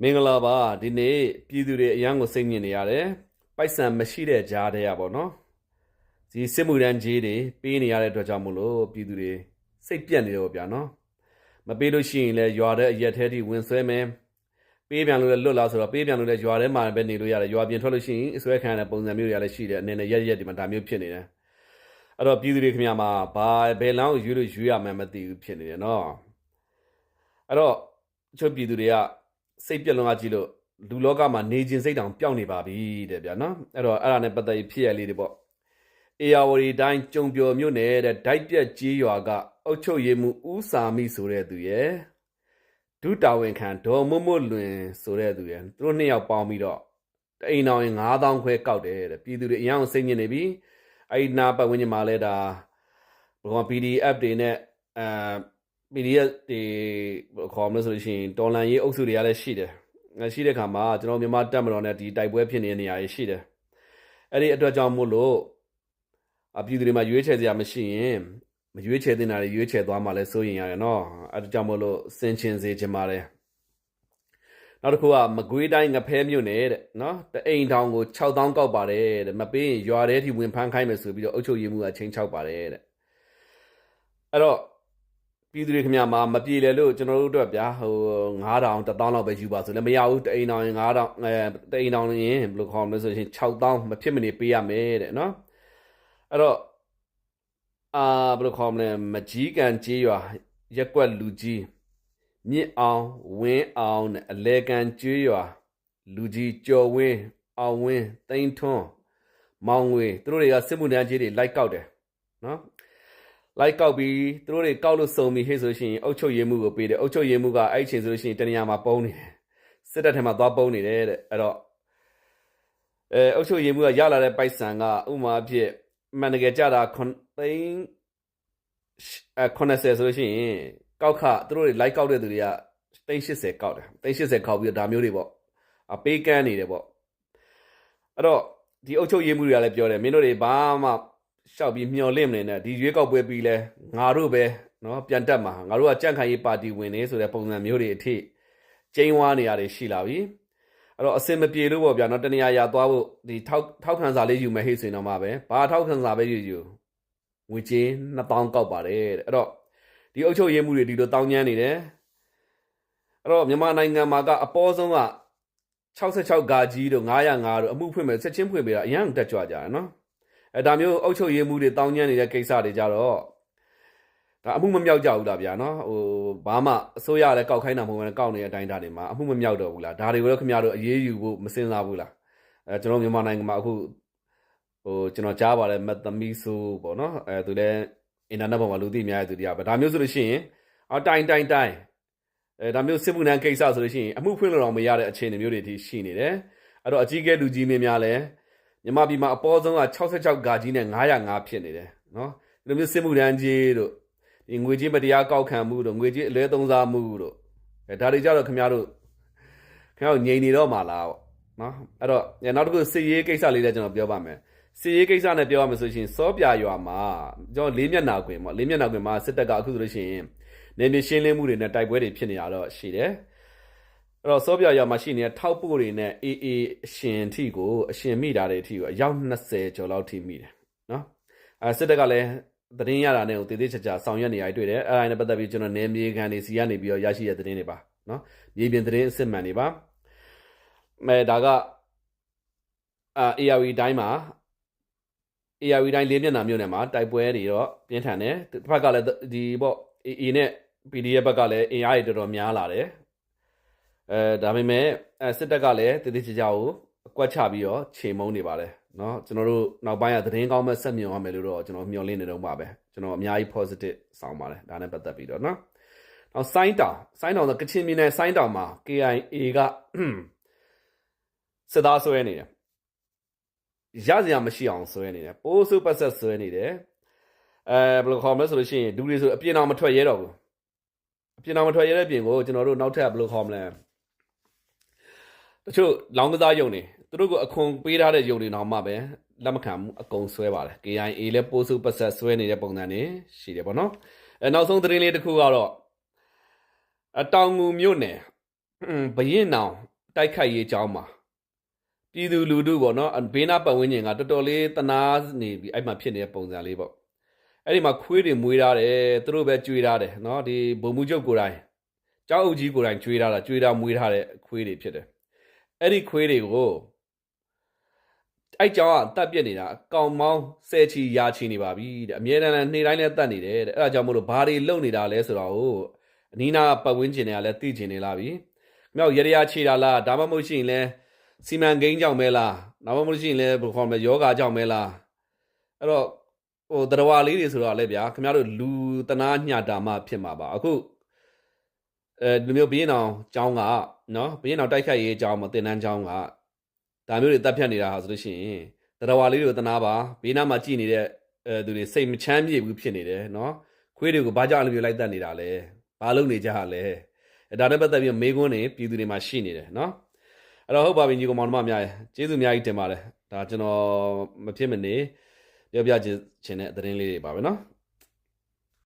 မင်္ဂလာပါဒီနေ့ပြည်သူတွေအရန်ကိုစိတ်ညစ်နေရတယ်ပိုက်ဆံမရှိတဲ့ကြားတဲ့ရပါတော့ဒီစစ်မှုရန်ကြီးတွေပေးနေရတဲ့အတွက်ကြောင့်မို့လို့ပြည်သူတွေစိတ်ပြက်နေတော့ဗျာနော်မပေးလို့ရှိရင်လည်းရွာတဲ့အရက်ထဲထိဝင်ဆွဲမယ်ပေးပြန်လို့လည်းလွတ်လာဆိုတော့ပေးပြန်လို့လည်းရွာထဲမှာပဲနေလို့ရတယ်ရွာပြင်ထွက်လို့ရှိရင်အစွဲခံရတဲ့ပုံစံမျိုးတွေလည်းရှိတယ်အနေနဲ့ရက်ရက်ဒီမှာဒါမျိုးဖြစ်နေတယ်အဲ့တော့ပြည်သူတွေခင်ဗျာမှာဘာဘယ်လမ်းကိုရွေးလို့ရွေးရမှန်းမသိဘူးဖြစ်နေတယ်နော်အဲ့တော့အချို့ပြည်သူတွေက စိတ်ပြက်လွန်အားကြီးလို့လူလောကမှာနေခြင်းစိတ်တောင်ပျောက်နေပါပြီတဲ့ဗျာနော်အဲ့တော့အဲ့ဒါနဲ့ပတ်သက်ပြီးဖြစ်ရလေးတွေပေါ့အေယာဝတီတိုင်းကြုံပြော်မြို့နယ်တဲ့ဒိုက်ပြက်ကြီးရွာကအုတ်ချုပ်ရည်မှုဦးစာမိဆိုတဲ့သူရဲ့ဒုတာဝန်ခံဒေါ်မွတ်မွတ်လွင်ဆိုတဲ့သူရဲ့သူတို့နှစ်ယောက်ပေါင်းပြီးတော့တအိမ်တော်ရင်9000ခွဲကောက်တယ်တဲ့ပြည်သူတွေအရင်အောင်စိတ်ညစ်နေပြီအဲ့ဒီနာပတ်ဝန်းကျင်မှာလဲဒါဘယ်ကောင် PDF တွေနဲ့အဲ PDF တွေခေါ်မလို့ဆိုလို့ရှိရင်တော်လန်ရေးအုပ်စုတွေကလည်းရှိတယ်။ရှိတဲ့ခါမှာကျွန်တော်မြန်မာတက်မတော်နဲ့ဒီတိုက်ပွဲဖြစ်နေတဲ့နေရာတွေရှိတယ်။အဲ့ဒီအတွက်ကြောင့်မို့လို့အပြည်သူတွေမှာရွေးချယ်စရာမရှိရင်မရွေးချယ်တင်တာတွေရွေးချယ်သွားမှလည်းစိုးရင်ရတယ်နော်။အဲ့ဒါကြောင့်မို့လို့စင်ချင်စေချင်ပါတယ်။နောက်တစ်ခုကမကွေးတိုင်းငဖဲမြို့နယ်တဲ့နော်တအိမ်ထောင်ကို6000ကောက်ပါတယ်တဲ့မပေးရင်ရွာထဲထိဝင်ဖမ်းခိုင်းမယ်ဆိုပြီးတော့အုပ်ချုပ်ရေးမှုကချိန်ချောက်ပါတယ်တဲ့အဲ့တော့ ပြည်သူတွေခင်ဗျာမှာမပြေလေလို့ကျွန်တော်တို့အတွက်ဗျာဟို9000 1000လောက်ပဲယူပါဆိုလည်းမရဘူးတအိမ်တောင်ရင်9000အဲတအိမ်တောင်ရင်ဘယ်လိုခေါ်မလဲဆိုရင်6000မဖြစ်မနေပေးရမယ်တဲ့နော်အဲ့တော့အာဘယ်လိုခေါ်မလဲမကြီးကန်ကြေးရွာရက်ကွက်လူကြီးမြင့်အောင်ဝင်းအောင်နဲ့အလဲကန်ကျွေးရွာလူကြီးကျော်ဝင်းအောင်ဝင်းတိန်ထွန်းမောင်ငွေသူတို့တွေကစစ်မှုထမ်းကြီးတွေလိုက်ကောက်တယ်နော် လိုက်ကောက်ပြီးသူတို့တွေကောက်လို့စုံပြီးဟဲ့ဆိုရှင်အုတ်ချုပ်ရည်မှုကိုပေးတယ်အုတ်ချုပ်ရည်မှုကအဲ့ဒီအချိန်ဆိုလို့ရှိရင်တနေရာမှာပုံနေတယ်စစ်တပ်ထဲမှာသွားပုံနေတယ်တဲ့အဲ့တော့အဲအုတ်ချုပ်ရည်မှုကရလာတဲ့ပိုက်ဆံကဥမာအဖြစ်မှန်တကယ်ကြတာခွန်သိန်းအဲ90ဆိုလို့ရှိရင်ကောက်ခသူတို့တွေလိုက်ကောက်တဲ့သူတွေကသိန်း80ကောက်တယ်သိန်း80ကောက်ပြီးတော့ဒါမျိုးတွေပေါ့အပေးကမ်းနေတယ်ပေါ့အဲ့တော့ဒီအုတ်ချုပ်ရည်မှုတွေကလည်းပြောတယ်မင်းတို့တွေဘာမှ လျှောက်ပြီးမျောလင့်မနေနဲ့ဒီရွေးကောက်ပွဲပြီးလဲငါတို့ပဲနော်ပြန်တက်မှာငါတို့ကကြန့်ခိုင်ရေးပါတီဝင်နေဆိုတဲ့ပုံစံမျိုးတွေအထိကျင်းဝါနေရတယ်ရှိလာပြီအဲ့တော့အစင်မပြေလို့ပေါ့ဗျာနော်တနေရာရာသွားဖို့ဒီထောက်ထောက်ခံစာလေးယူမယ်ဟိတ်ဆိုရင်တော့မှပဲဘာထောက်ခံစာပဲယူယူငွေကြေး2000ကောက်ပါတယ်တဲ့အဲ့တော့ဒီအုပ်ချုပ်ရေးမှုတွေဒီလိုတောင်းကျမ်းနေတယ်အဲ့တော့မြန်မာနိုင်ငံမှာကအပေါ်ဆုံးက66ဂါကြီးတို့905တို့အမှုဖွင့်မယ်ချက်ချင်းဖွင့်ပေးတာအရင်တက်ကြွကြတယ်နော် အဲဒါမျိုးအုပ်ချုပ်ရေးမှုတွေတောင်းကျမ်းနေတဲ့ကိစ္စတွေကြတော့ဒါအမှုမမြောက်ကြဘူးလားဗျာနော်ဟိုဘာမှအစိုးရလည်းကောက်ခိုင်းတာမဟုတ်ဘူးကောက်နေတဲ့အတိုင်းဓာတ်တွေမှာအမှုမမြောက်တော့ဘူးလားဒါတွေကိုတော့ခင်ဗျားတို့အေးအေးယူဖို့မစင်စားဘူးလားအဲကျွန်တော်မြန်မာနိုင်ငံမှာအခုဟိုကျွန်တော်ကြားပါတယ်မက်သမီဆိုပေါ့နော်အဲသူလည်းအင်တာနက်ပေါ်မှာလူသိအများကြီးသူတရားပဲဒါမျိုးဆိုလို့ရှိရင်အတိုင်တိုင်တိုင်အဲဒါမျိုးစစ်မှုထမ်းကိစ္စဆိုလို့ရှိရင်အမှုဖွင့်လို့တော့မရတဲ့အခြေအနေမျိုးတွေထိရှိနေတယ်အဲ့တော့အကြီးကဲလူကြီးမင်းများလည်း မြန်မာပြည်မှာအပေါ်ဆုံးက66ဂါကြီးနဲ့905ဖြစ်နေတယ်နော်ဒီလိုမျိုးစစ်မှုထမ်းကြီးတို့ဒီငွေကြေးမတရားကောက်ခံမှုတို့ငွေကြေးအလွဲသုံးစားမှုတို့အဲဒါတွေကြတော့ခင်ဗျားတို့ခင်ဗျားတို့ငြိမ်နေတော့မှာလားပေါ့နော်အဲ့တော့နောက်တစ်ခုစစ်ရေးကိစ္စလေးလည်းကျွန်တော်ပြောပါမယ်စစ်ရေးကိစ္စနဲ့ပြောရမယ်ဆိုရှင်စောပြရွာမှာကျွန်တော်လေးမျက်နှာကွင်ပေါ့လေးမျက်နှာကွင်မှာစစ်တပ်ကအခုဆိုလို့ရှိရင်နေမြေရှင်းလင်းမှုတွေနဲ့တိုက်ပွဲတွေဖြစ်နေတာတော့ရှိတယ် အဲ့တော့စောပြရွာမှာရှိနေတဲ့ထောက်ပို့တွေနဲ့အေးအေးအရှင်အထိကိုအရှင်မိတာတွေအထိကိုအယောက်20ကျော်လောက်ထိမိတယ်နော်အဲစစ်တပ်ကလည်းသတင်းရတာနဲ့ကိုတည်တည်ချာချာဆောင်ရွက်နေရတွေ့တယ်အဲ့ဒါနဲ့ပတ်သက်ပြီးကျွန်တော်နေမြေခံတွေစီကနေပြီးတော့ရရှိတဲ့သတင်းတွေပါနော်မြေပြင်သတင်းအစစ်မှန်တွေပါအဲဒါကအာ ARV တိုင်းမှာ ARV တိုင်းလေးမျက်နှာမြို့နယ်မှာတိုက်ပွဲတွေတော့ပြင်းထန်တယ်တစ်ဖက်ကလည်းဒီပေါ့ AA နဲ့ PDF ဘက်ကလည်းအင်အားတွေတော်တော်များလာတယ် အဲဒါပေမဲ့အဲစစ်တပ်ကလည်းတည်တည်ကြကြကိုအကွက်ချပြီးတော့ခြေမုံနေပါတယ်နော်ကျွန်တော်တို့နောက်ပိုင်းကသတင်းကောင်းမဲ့ဆက်မြင်ရမယ်လို့တော့ကျွန်တော်မျှော်လင့်နေတော့ပါပဲကျွန်တော်အများကြီး positive ဆောင်ပါတယ်ဒါနဲ့ပတ်သက်ပြီးတော့နော်နောက်ဆိုင်းတောင်ဆိုင်းတောင်ဆိုကချင်ပြည်နယ်ဆိုင်းတောင်မှာ KIA ကစစ်သားဆွဲနေတယ်ရစရာမရှိအောင်ဆွဲနေတယ်ပိုးစုပတ်ဆက်ဆွဲနေတယ်အဲဘယ်လိုခေါ်မလဲဆိုလို့ရှိရင်လူတွေဆိုအပြင်အောင်မထွက်ရဲတော့ဘူးအပြင်အောင်မထွက်ရဲတဲ့ပြင်ကိုကျွန်တော်တို့နောက်ထပ်ဘယ်လိုခေါ်မလဲ တချို့လောင်းကစားယုံနေသူတို့ကအခွန်ပေးထားတဲ့ယုံတွေတော့မှပဲလက်မခံဘူးအကုန်ဆွဲပါတယ် KIA လည်းပိုးစုပတ်ဆက်ဆွဲနေတဲ့ပုံစံတွေရှိတယ်ပေါ့နော်အဲနောက်ဆုံးသတင်းလေးတစ်ခုကတော့အတောင်ငူမြို့နယ်ဟွန်းဘရင်နောင်တိုက်ခိုက်ရေးအကြောင်းမှာပြည်သူလူထုပေါ့နော်ဘေးနားပတ်ဝန်းကျင်ကတော်တော်လေးတနာနေပြီအဲ့မှာဖြစ်နေတဲ့ပုံစံလေးပေါ့အဲ့ဒီမှာခွေးတွေမွေးထားတယ်သူတို့ပဲကျွေးထားတယ်နော်ဒီဘုံမှုချုပ်ကိုယ်တိုင်ကျောင်းအုပ်ကြီးကိုယ်တိုင်ကျွေးထားတာကျွေးထားမွေးထားတဲ့ခွေးတွေဖြစ်တယ် အဲ့ဒီခွေးတွေကိုအဲ့ကျောင်းကတတ်ပြစ်နေတာအကောင်မောင်းဆယ်ချီရာချီနေပါပြီတဲ့အမြဲတမ်းနေ့တိုင်းလည်းတတ်နေတယ်တဲ့အဲ့ဒါကြောင့်မို့လို့ဘာတွေလုပ်နေတာလဲဆိုတော့အနီးနားပတ်ဝန်းကျင်တွေကလည်းသိကျင်နေလာပြီ။မြောက်ရရချေတာလားဒါမှမဟုတ်ရှိရင်လဲစီမံကိန်းကြောင့်မဲလားဒါမှမဟုတ်ရှိရင်လဲဘယ်လိုခေါ်မလဲယောဂကြောင့်မဲလားအဲ့တော့ဟိုတရားလေးတွေဆိုတော့လည်းဗျာခင်ဗျားတို့လူတနာညတာမှဖြစ်မှာပါအခု အဲဒီလိုမျိုးဘင်းအောင်ကျောင်းကနော်ဘင်းအောင်တိုက်ခိုက်ရေးကျောင်းမတင်တန်းကျောင်းကဒါမျိုးတွေတက်ဖြတ်နေတာဟာဆိုလို့ရှိရင်တရားလေးတွေကိုတနာပါဘေးနားမှာကြည်နေတဲ့အဲသူတွေစိတ်မချမ်းမြေဘူးဖြစ်နေတယ်နော်ခွေးတွေကိုဘာကြောင့်အဲ့လိုမျိုးလိုက်တက်နေတာလဲဘာလုပ်နေကြရလဲအဲဒါနဲ့ပတ်သက်ပြီးမေးခွန်းတွေပြည်သူတွေမှာရှိနေတယ်နော်အဲ့တော့ဟုတ်ပါပြီညီကောင်မောင်နှမများရဲ့ကျေးဇူးအများကြီးတင်ပါတယ်ဒါကျွန်တော်မဖြစ်မနေပြောပြချင်တဲ့သတင်းလေးတွေပါပဲနော်